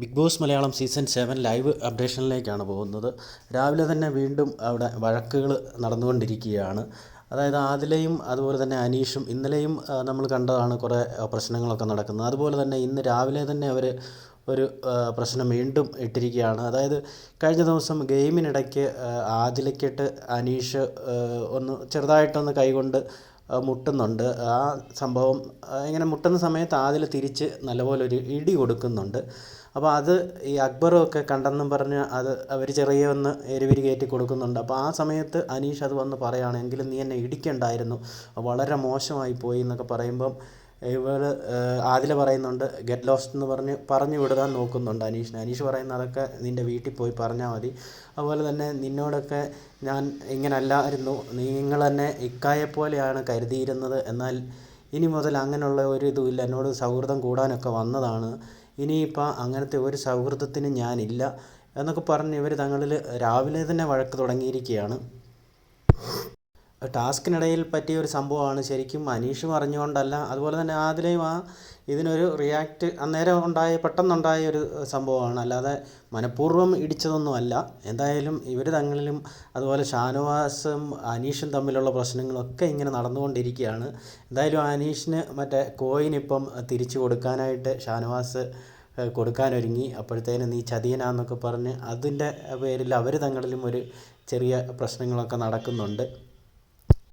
Big boss Malayalam season seven live അപ്ഡേഷനിലേക്കാണ് പോകുന്നത്. രാവിലെ തന്നെ വീണ്ടും അവിടെ വഴക്കുകൾ നടന്നുകൊണ്ടിരിക്കുകയാണ്. അതായത് ആദിലയും അതുപോലെ തന്നെ അനീഷും ഇന്നലെയും നമ്മൾ കണ്ടതാണ് കുറേ പ്രശ്നങ്ങളൊക്കെ നടക്കുന്നത്. അതുപോലെ തന്നെ ഇന്ന് രാവിലെ തന്നെ അവർ ഒരു പ്രശ്നം വീണ്ടും ഇട്ടിരിക്കുകയാണ്. അതായത് കഴിഞ്ഞ ദിവസം ഗെയിമിനിടയ്ക്ക് ആദിലയ്ക്കിട്ട് അനീഷ് ഒന്ന് ചെറുതായിട്ടൊന്ന് കൈകൊണ്ട് മുട്ടുന്നുണ്ട്. ആ സംഭവം ഇങ്ങനെ മുട്ടുന്ന സമയത്ത് ആദിൽ തിരിച്ച് നല്ലപോലെ ഒരു ഇടി കൊടുക്കുന്നുണ്ട്. അപ്പോൾ അത് ഈ അക്ബറും ഒക്കെ കണ്ടെന്നും പറഞ്ഞ് അത് അവർ ചെറിയ ഒന്ന് എരിവിരി കയറ്റി കൊടുക്കുന്നുണ്ട്. അപ്പോൾ ആ സമയത്ത് അനീഷ് അത് വന്ന് പറയുകയാണ് എങ്കിലും നീ എന്നെ ഇടിക്കണ്ടായിരുന്നു. വളരെ മോശമായി പോയി എന്നൊക്കെ പറയുമ്പം ഇവൾ ആദില പറയുന്നുണ്ട് ഗെറ്റ് ലോസ്റ്റ് എന്ന് പറഞ്ഞ് പറഞ്ഞു വിടാൻ നോക്കുന്നുണ്ട് അനീഷിനെ അനീഷ് പറയുന്ന അതൊക്കെ നിന്റെ വീട്ടിൽ പോയി പറഞ്ഞാൽ മതി. അതുപോലെ തന്നെ നിന്നോടൊക്കെ ഞാൻ ഇങ്ങനെ അല്ലായിരുന്നു നിങ്ങൾ തന്നെ ഇക്കായെപ്പോലെയാണ് കരുതിയിരുന്നത്. എന്നാൽ ഇനി മുതൽ അങ്ങനെയുള്ള ഒരു ഇതുമില്ല എന്നോട് സൗഹൃദം കൂടാനൊക്കെ വന്നതാണ്. ഇനിയിപ്പോൾ അങ്ങനത്തെ ഒരു സൗഹൃദത്തിന് ഞാനില്ല. എന്നൊക്കെ പറഞ്ഞ് ഇവർ തങ്ങളിൽ രാവിലെ തന്നെ വഴക്ക് തുടങ്ങിയിരിക്കുകയാണ്. ടാസ്കിനിടയിൽ പറ്റിയ ഒരു സംഭവമാണ്. ശരിക്കും അനീഷും പറഞ്ഞുകൊണ്ടല്ല അതുപോലെ തന്നെ ആദിലയും ആ ഇതിനൊരു റിയാക്റ്റ് അന്നേരം ഉണ്ടായ പെട്ടെന്നുണ്ടായ ഒരു സംഭവമാണ്. അല്ലാതെ മനഃപൂർവം ഇടിച്ചതൊന്നുമല്ല. എന്തായാലും ഇവർ തങ്ങളിലും അതുപോലെ ഷാനവാസും അനീഷും തമ്മിലുള്ള പ്രശ്നങ്ങളൊക്കെ ഇങ്ങനെ നടന്നുകൊണ്ടിരിക്കുകയാണ്. എന്തായാലും അനീഷിന് മറ്റേ കോയിൻ ഇപ്പം തിരിച്ചു കൊടുക്കാനായിട്ട് ഷാനവാസ് കൊടുക്കാനൊരുങ്ങി. അപ്പോഴത്തേനും നീ ചതിയനാന്നൊക്കെ പറഞ്ഞ് അതിന്റെ പേരിൽ അവർ തങ്ങളിലും ഒരു ചെറിയ പ്രശ്നങ്ങളൊക്കെ നടക്കുന്നുണ്ട്.